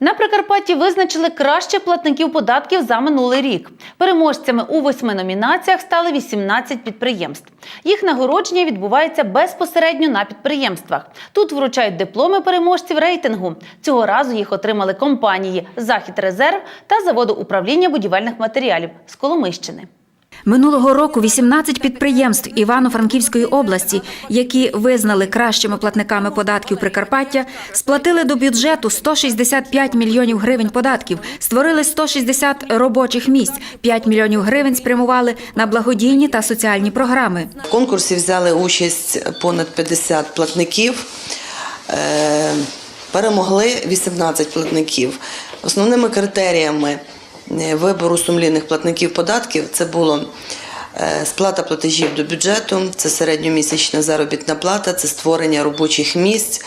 На Прикарпатті визначили кращих платників податків за минулий рік. Переможцями у восьми номінаціях стали 18 підприємств. Їх нагородження відбувається безпосередньо на підприємствах. Тут вручають дипломи переможців рейтингу. Цього разу їх отримали компанії Захід Резерв та заводу управління будівельних матеріалів з Коломищини. Минулого року 18 підприємств Івано-Франківської області, які визнали кращими платниками податків Прикарпаття, сплатили до бюджету 165 мільйонів гривень податків, створили 160 робочих місць, 5 мільйонів гривень спрямували на благодійні та соціальні програми. В конкурсі взяли участь понад 50 платників. Е, Перемогли 18 платників. Основними критеріями вибору сумлінних платників податків це було е, сплата платежів до бюджету, це середньомісячна заробітна плата, це створення робочих місць.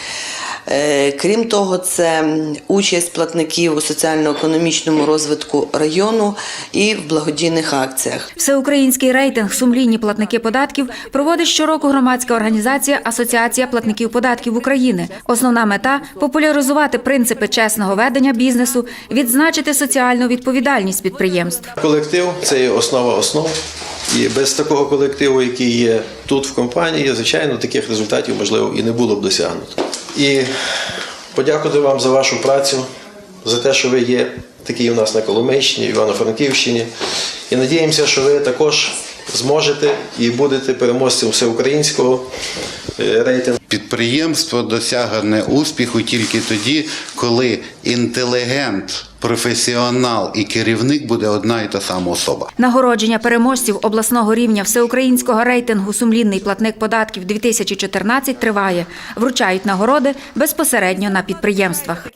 Е, Крім того, це участь платників у соціально-економічному розвитку району і в благодійних акціях. Всеукраїнський рейтинг Сумлінні платники податків проводить щороку громадська організація Асоціація платників податків України. Основна мета популяризувати принципи чесного ведення бізнесу, відзначити соціальну відповідальність підприємств. Колектив це є основа основ. І без такого колективу, який є тут в компанії, звичайно, таких результатів можливо і не було б досягнуто. І подякувати вам за вашу працю, за те, що ви є такі у нас на Коломийщині, Івано-Франківщині. І надіємося, що ви також зможете і будете переможцем всеукраїнського е, рейтингу. Підприємство досягне успіху тільки тоді, коли інтелігент, професіонал і керівник буде одна і та сама особа. Нагородження переможців обласного рівня всеукраїнського рейтингу Сумлінний платник податків 2014 триває. Вручають нагороди безпосередньо на підприємствах.